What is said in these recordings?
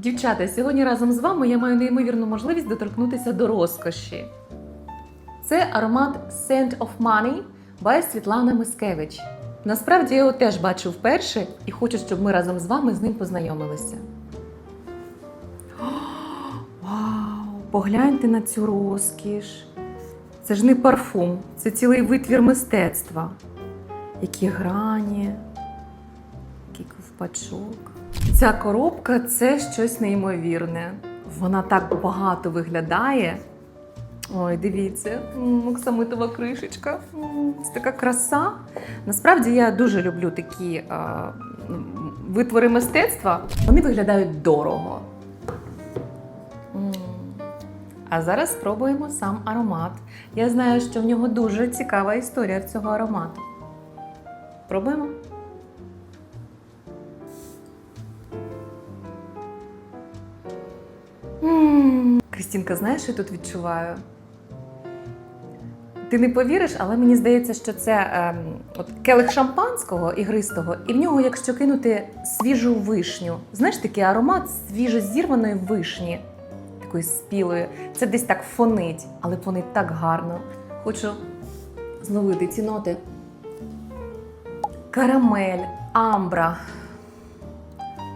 Дівчата, сьогодні разом з вами я маю неймовірну можливість доторкнутися до розкоші. Це аромат Scent of Money by Світлана Мискевич. Насправді я його теж бачу вперше і хочу, щоб ми разом з вами з ним познайомилися. Вау! Погляньте на цю розкіш. Це ж не парфум, це цілий витвір мистецтва. Які грані, який ковпачок. Ця коробка це щось неймовірне. Вона так багато виглядає. Ой, дивіться, оксамитова кришечка. Це така краса. Насправді я дуже люблю такі е, витвори мистецтва. Вони виглядають дорого. А зараз спробуємо сам аромат. Я знаю, що в нього дуже цікава історія в цього аромату. Пробуємо? М, Крістінка, знаєш, що я тут відчуваю? Ти не повіриш, але мені здається, що це ем, от келих шампанського ігристого, і в нього, якщо кинути свіжу вишню, знаєш, такий аромат свіжозірваної вишні, такої спілої. Це десь так фонить, але фонить так гарно. Хочу зловити ці ноти. Карамель, амбра.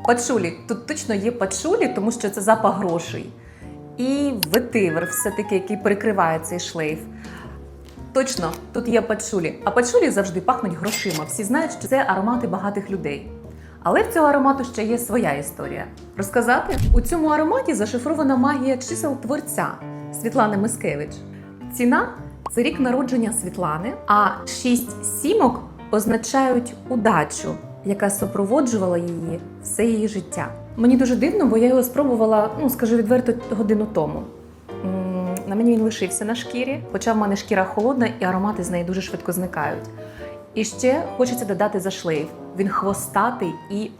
Пачулі. Тут точно є пачулі, тому що це запах грошей. І ветивер, все-таки, який перекриває цей шлейф. Точно, тут є пачулі. А пачулі завжди пахнуть грошима. Всі знають, що це аромати багатих людей. Але в цього аромату ще є своя історія. Розказати? У цьому ароматі зашифрована магія чисел творця Світлани Мискевич. Ціна це рік народження Світлани, а шість сімок означають удачу, яка супроводжувала її все її життя. Мені дуже дивно, бо я його спробувала, ну скажу відверто, годину тому. На мені він лишився на шкірі, хоча в мене шкіра холодна і аромати з неї дуже швидко зникають. І ще хочеться додати за шлейф. Він хвостатий і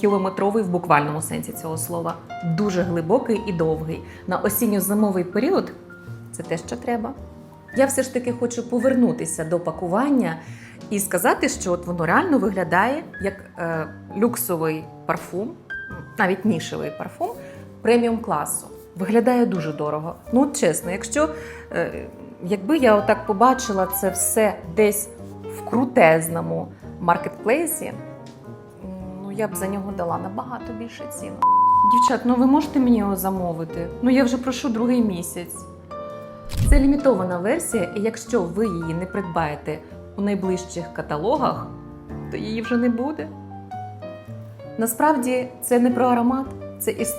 кілометровий в буквальному сенсі цього слова. Дуже глибокий і довгий. На осінньо-зимовий період це те, що треба. Я все ж таки хочу повернутися до пакування і сказати, що от воно реально виглядає як е, люксовий парфум, навіть нішевий парфум преміум класу. Виглядає дуже дорого. Ну, от чесно, якщо е, якби я отак побачила це все десь в крутезному маркетплейсі, ну я б за нього дала набагато більше ціну. Дівчат, ну ви можете мені його замовити? Ну я вже прошу другий місяць. Це лімітована версія, і якщо ви її не придбаєте у найближчих каталогах, то її вже не буде. Насправді це не про аромат, це історія.